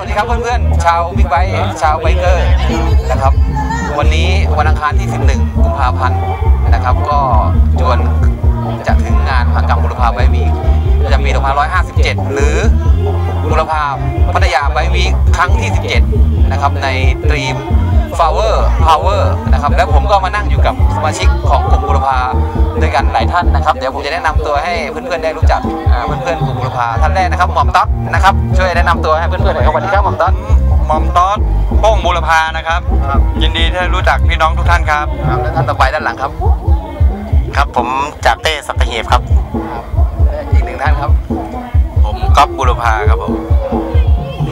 วัสดีครับเพื่อนๆ ชาวบิ๊กไบค์ชาวไบเกอร์นะครับ วันนี้วันอังคารที่ 11 กุมภาพันธ์นะครับ ก็จวนจะถึงงานมหกรรมบุรพาไบวีคประจำปี2557 หรือบุรพาพัทยาไบวีคครั้งที่ 17 นะครับ ในตรีม Flower Power นะครับแล้วผมก็มานั่งอยู่กับสมาชิกของกลุ่มบุรพาด้วยกันหลายท่านนะครับ เดี๋ยวผมจะแนะนำตัวให้เพื่อนๆได้รู้จักอ่าเพื่อนๆกลุ่มบุรพาท่านแรกนะครับหม่อมต๊อกนะครับช่วยแนะนำตัวให้เพื่อนๆหน่อยครับสวัสดีครับหม่อมต๊อกหม่อมตอสโป้งบูรพานะครับครับ ยินดีที่ได้รู้จักพี่น้องทุกท่านครับครับและท่านต่อไปด้านหลังครับ ครับผมจากเต้สัตหีบครับและอีกหนึ่งท่านครับ ผมก๊อฟบูรพาครับผม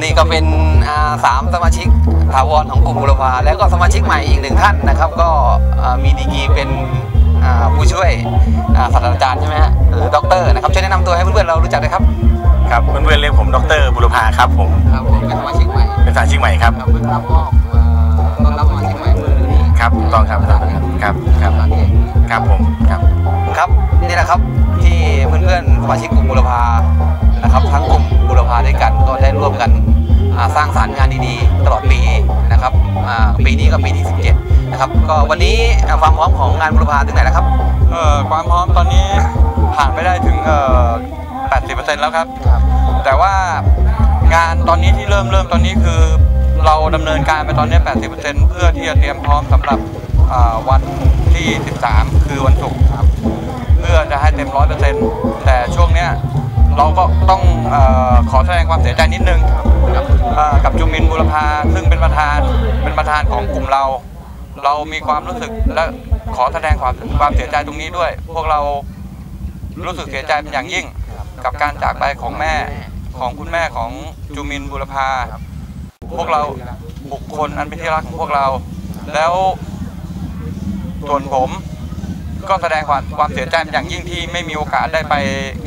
นี่ก็เป็นอ่าสามสมาชิกถาวรของกลุ่มบุรพาแล้วก็สมาชิกใหม่อีกหนึ่งท่านนะครับ ก็อ่ามีดีกรีเป็นอ่าผู้ช่วยอ่าศาสตราจารย์ใช่ไหมฮะหรือด็อกเตอร์นะครับช่วยแนะนำตัวให้เพื่อนๆเรารู้จักด้วยครับครับเพื่อนๆเรียกผมดรบุรพาครับผมครับผมเป็นสมาชิกใหม่เป็นสมาชิกใหม่ครับครับเพิ่งรับมอบอ่าต้อนรับสมาชิกใหม่เมื่อรืนนี้ครับถูกต้องครับครับครับตอนนี้ ครับผมครับครับนี่แหละครับที่เพื่อนๆสมาชิกกลุ่มบุรพานะครับ ทั้งกลุ่มบุรพาด้วยกันก็ได้ร่วมกันอ่าสร้างสรรค์งานดีๆ ตลอดปีนะครับอ่าปีนี้ก็ปีที่ 17 นะครับ ก็วันนี้อ่าความพร้อมของงานบุรพาถึงไหนแล้วครับเอ่อความพร้อมตอนนี้ผ่านไปได้ถึงเอ่อ80%แล้วครับ แต่ว่างานตอนนี้ที่เริ่มเริ่มตอนนี้คือเราดำเนินการไปตอนนี้ 80%เพื่อที่จะเตรียมพร้อมสำหรับอ่าวัน ที่ 13 คือวันศุกร์ครับ เพื่อจะให้เต็ม100%แต่ช่วงเนี้ยเราก็ต้องเออขอแสดงความเสียใจนิดนึงเอ่อกับจุมินบุรพาซึ่งเป็นประธานเป็นประธานของกลุ่มเรา เรามีความรู้สึกและขอแสดงความความเสียใจตรงนี้ด้วย พวกเรารู้สึกเสียใจเป็นอย่างยิ่ง กับการจากไปของแม่ของคุณแม่ของจูมินบุรพาพวกเราบุคคลอันเป็นที่รักของพวกเรา แล้ว ส่วนผมก็แสดงความความเสียใจอย่างยิ่งที่ไม่มีโอกาสได้ไป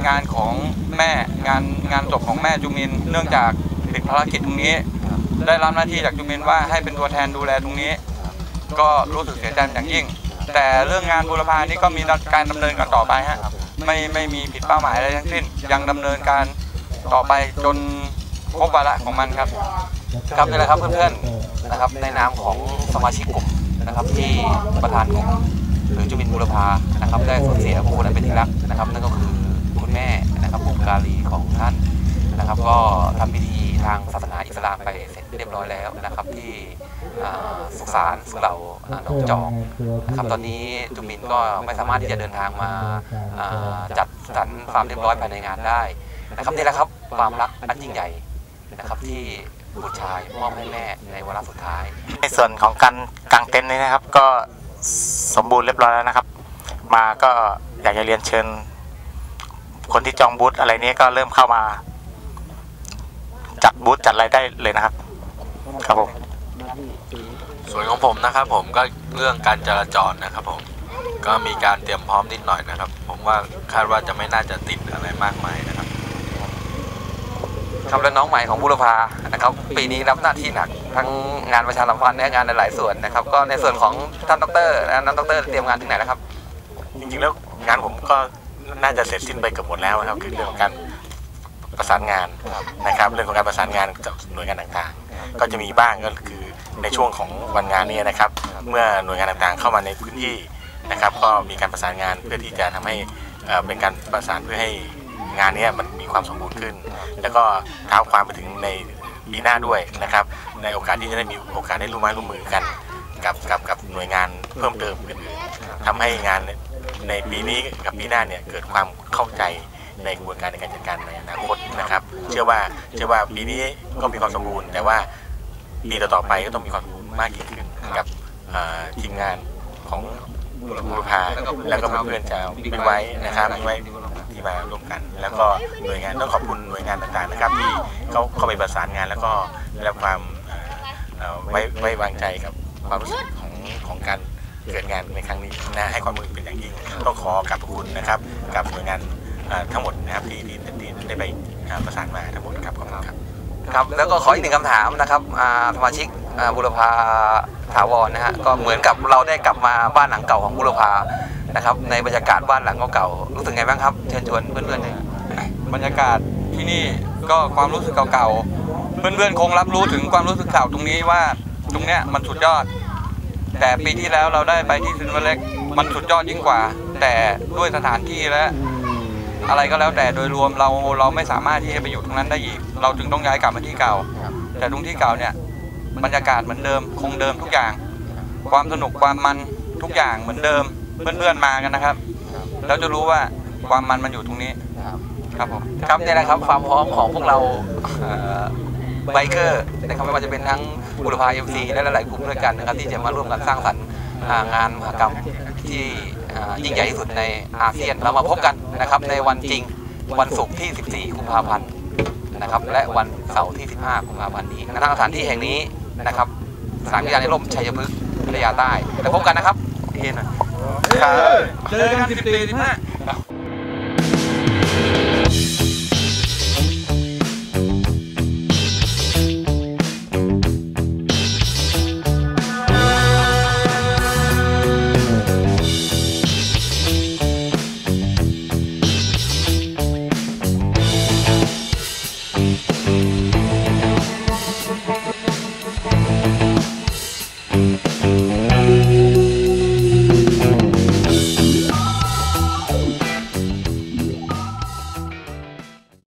งานของแม่งานงานศพของแม่จูมิน เนื่องจากติดภารกิจตรงนี้ ได้รับหน้าที่จากจูมินว่าให้เป็นตัวแทนดูแลตรงนี้ ก็รู้สึกเสียใจอย่างยิ่ง แต่เรื่องงานบูรพานี่ก็มีการดำเนินกันต่อไปฮะไม่ไม่มีผิดเป้าหมายอะไรทั้งสิ้น ยังดำเนินการต่อไปจนครบวาระของมันครับ ครับนี่แหละครับเพื่อนๆ นะครับในนามของสมาชิกกลุ่มนะครับที่ประธานกลุ่มหรือจุมินบุรพานะครับ ได้สูญเสียบุคคลอันเป็นที่รักนะครับ นั่นก็คือคุณแม่นะครับบุพการีของท่านนะครับ ก็ทำพิธีทางศาสนาอิสลามไปเสร็จเรียบร้อยแล้วนะครับ ที่สุสานสุเหร่าหนองจอกนะครับตอนนี้จุมินก็ไม่สามารถที่จะเดินทางมาอ่าจัดสรรความเรียบร้อยภายในงานได้นะครับนี่แหละครับความรักอันยิ่งใหญ่นะครับที่ บุตรชายมอบให้แม่ในวาระสุดท้าย ในส่วนของการกางเต็นท์นี้นะครับ ก็สมบูรณ์เรียบร้อยแล้วนะครับ มาก็อยากจะเรียนเชิญ คนที่จองบูธอะไรนี้ก็เริ่มเข้ามา จัดบูธจัดอะไรได้เลยนะครับ ครับผมส่วนของผมนะครับ ผมก็เรื่องการจราจรนะครับ ผมก็มีการเตรียมพร้อมนิดหน่อยนะครับ ผมว่าคาดว่าจะไม่น่าจะติดอะไรมากมายนะครับ ครับและน้องใหม่ของบุรพานะครับปีนี้รับหน้าที่หนักทั้งงานประชาสัมพันธ์และงานในหลายส่วนนะครับ ก็ในส่วนของท่านดรนะท่านดรเตรียมงานถึงไหนแล้วครับ จริงๆแล้วงานผมก็น่าจะเสร็จสิ้นไปเกือบหมดแล้วนะครับคือเรื่องของการประสานงานนะครับเรื่องของการประสานงานกับหน่วยงานต่างๆ ก็จะมีบ้างก็คือในช่วงของวันงานนี้นะครับ เมื่อหน่วยงานต่างๆ เข้ามาในพื้นที่นะครับ ก็มีการประสานงานเพื่อที่จะทำให้เป็นการประสานเพื่อให้งานนี้มัน ความสมบูรณ์ขึ้น แล้วก็เท้าความไปถึงในปีหน้าด้วยนะครับ ในโอกาสที่จะได้มีโอกาสได้ร่วมไม้ร่วมมือกัน กับกับกับหน่วยงานเพิ่มเติมอื่นๆทำให้งานในปีนี้กับปีหน้าเนี่ยเกิดความเข้าใจในกระบวนการในการจัดการในอนาคตนะครับ เชื่อว่าเชื่อว่าปีนี้ก็มีความสมบูรณ์ แต่ว่าปีต่อๆไปก็ต้องมีความสมบูรณ์มากยิ่งขึ้นกับทีมงานของบุรพาแล้วก็เพื่อนๆชาวบิ๊กไว้นะครับไว้ ที่มาร่วมกัน แล้วก็หน่วยงานต้องขอบคุณหน่วยงานต่างๆนะครับ ที่เขาเข้าไปประสานงานแล้วก็ได้รับความเอ่อเอ่อไว้ไว้วางใจกับความรู้สึกของของการเกิดงานในครั้งนี้นะให้ความมือเป็นอย่างยิ่งต้องขอกราบคุณนะครับกับหน่วยงานทั้งหมดนะครับที่ที่ที่ได้ไปประสานมาทั้งหมดครับขอบคุณครับครับแล้วก็ขออีกหนึ่งคำถามนะครับสมาชิกบุรพาถาวรนะฮะก็เหมือนกับเราได้กลับมาบ้านหลังเก่าของบุรพา นะครับ ในบรรยากาศบ้านหลังเก่าๆรู้สึกไงบ้างครับเชิญชวนเพื่อนๆหน่อยบรรยากาศที่นี่ก็ความรู้สึกเก่าๆเพื่อนๆคงรับรู้ถึงความรู้สึกเก่าตรงนี้ว่าตรงเนี้ยมันสุดยอด แต่ปีที่แล้วเราได้ไปที่ซินเวอร์เล็กมันสุดยอดยิ่งกว่า แต่ด้วยสถานที่และอะไรก็แล้วแต่โดยรวมเราเราไม่สามารถที่จะไปอยู่ตรงนั้นได้อีก เราถึงต้องย้ายกลับมาที่เก่า แต่ตรงที่เก่าเนี่ยบรรยากาศเหมือนเดิม คงเดิมทุกอย่าง ความสนุกความมันทุกอย่างเหมือนเดิม เพื่อนๆมากันนะครับ แล้วจะรู้ว่าความมันมันอยู่ตรงนี้ ครับผม ครับเนี่ยนะครับความพร้อมของพวกเราไบเกอร์นะครับไม่ว่าจะเป็นทั้งบุรพาเอ็มซีและหลายๆกลุ่มด้วยกันนะครับที่จะมาร่วมกันสร้างสรรค์อ่างานมหกรรมที่อ่ายิ่งใหญ่ที่สุดในอาเซียนเรามาพบกันนะครับในวันจริงวันศุกร์ที่ 14 กุมภาพันธ์นะครับ และวันเสาร์ที่ 15 กุมภาพันธ์นี้ณสถานที่แห่งนี้นะครับสนามกีฬาในร่มชัยพฤกษ์พัทยาใต้แล้วพบกันนะครับ เอหน่อยเจอกันสิบสี่สิบห้า